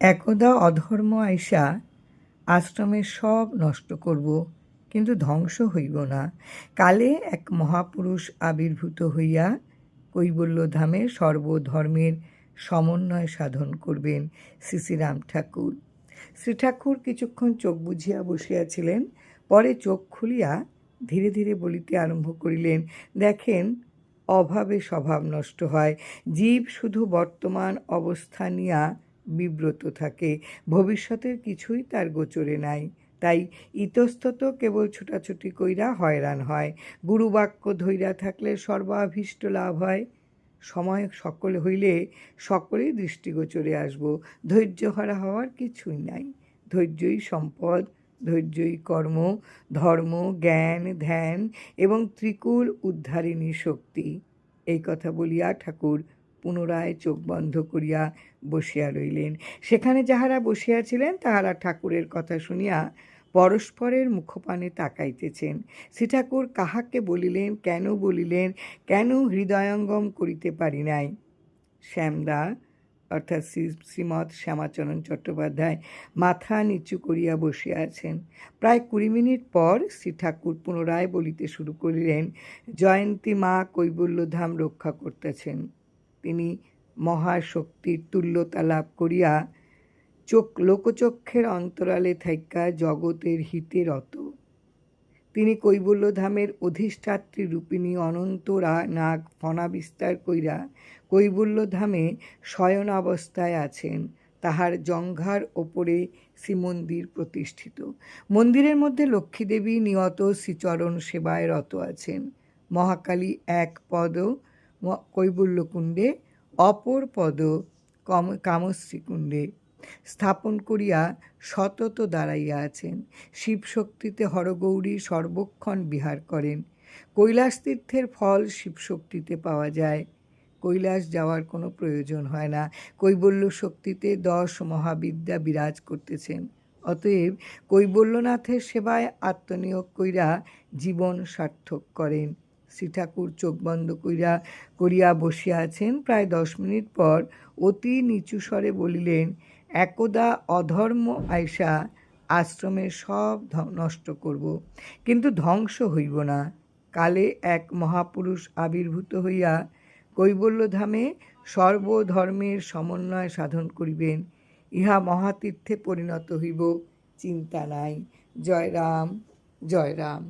একদা অধর্ম আইসা আশ্রমের সব নষ্ট করব, কিন্তু ধ্বংস হইব না। কালে এক মহাপুরুষ আবির্ভূত হইয়া কৈবল্য ধামে সর্বধর্মের সমন্বয় সাধন করবেন শ্রী শ্রীরাম ঠাকুর। শ্রী ঠাকুর কিছুক্ষণ চোখ বুঝিয়া বসিয়াছিলেন, পরে চোখ খুলিয়া ধীরে ধীরে বলিতে আরম্ভ করিলেন, দেখেন, অভাবে স্বভাব নষ্ট হয়। জীব শুধু বর্তমান অবস্থা নিয়া বিব্রত থাকে। ভবিষ্যতের কিছুই তার গোচরে নাই। তাই ইতস্তত কেবল ছুটাছুটি কইরা হয়রান হয়। গুরুবাক্য ধৈর্য থাকলে সর্বাভীষ্ট লাভ হয়। সময় সকল হইলে সকলেই দৃষ্টিগোচরে আসব। ধৈর্য হারা হওয়ার কিছুই নাই। ধৈর্যই সম্পদ, ধৈর্যই কর্ম, ধর্ম, জ্ঞান, ধ্যান এবং ত্রিকুল উদ্ধারিণী শক্তি। এই কথা বলিয়া ঠাকুর পুনরায় চোখ বন্ধ করিয়া বসিয়া রইলেন। সেখানে যাহারা বসিয়াছিলেন, তাহারা ঠাকুরের কথা শুনিয়া পরস্পরের মুখপানে তাকাইতেছেন। শ্রী ঠাকুর কাহাকে বলিলেন, কেন বলিলেন, কেন হৃদয়ঙ্গম করিতে পারি নাই? শ্যামদা, অর্থাৎ শ্রী, শ্রীমৎ শ্যামাচরণ চট্টোপাধ্যায়, মাথা নিচু করিয়া বসিয়া আছেন প্রায় কুড়ি মিনিট পর শ্রী ঠাকুর পুনরায় বলিতে শুরু করিলেন, জয়ন্তী মা কৈবল্যধাম রক্ষা করতেছেন। তিনি মহাশক্তির তুল্যতা লাভ করিয়া চোখ, লোকচক্ষের অন্তরালে থাইকা জগতের হিতে রত। তিনি কৈবল্যধামের অধিষ্ঠাত্রী রূপিণী অনন্তরা নাগ ফনা বিস্তার কইরা কৈবল্যধামে শয়ন অবস্থায় আছেন। তাহার জঙ্ঘার ওপরে শ্রীমন্দির প্রতিষ্ঠিত। মন্দিরের মধ্যে লক্ষ্মীদেবী নিয়ত শ্রীচরণ সেবায় রত আছেন। মহাকালী এক পদ কৈবল্যকুণ্ডে অপর পদ কম, কামশ্রীকুণ্ডে স্থাপন করিয়া সতত দাঁড়াইয়া আছেন। শিবশক্তিতে হরগৌরী সর্বক্ষণ বিহার করেন। কৈলাস তীর্থের ফল শিবশক্তিতে পাওয়া যায়। কৈলাস যাওয়ার কোনো প্রয়োজন হয় না। কৈবল্য শক্তিতে দশ মহাবিদ্যা বিরাজ করতেছেন। অতএব কৈবল্যনাথের সেবায় আত্মনিয়োগ কইরা জীবন সার্থক করেন। ঠাকুর চোখ বন্ধ করিয়া করিয়া বসিয়া আছেন। প্রায় দশ মিনিট পর অতি নিচু স্বরে বলিলেন, একদা অধর্ম আয়সা আশ্রমের সব নষ্ট করব। কিন্তু ধ্বংস হইব না। কালে এক মহাপুরুষ আবির্ভূত হইয়া কৈবল্যধামে সর্বধর্মের সমন্বয় সাধন করিবেন। ইহা মহাতীর্থে পরিণত হইব। চিন্তা নাই। জয় রাম জয় রাম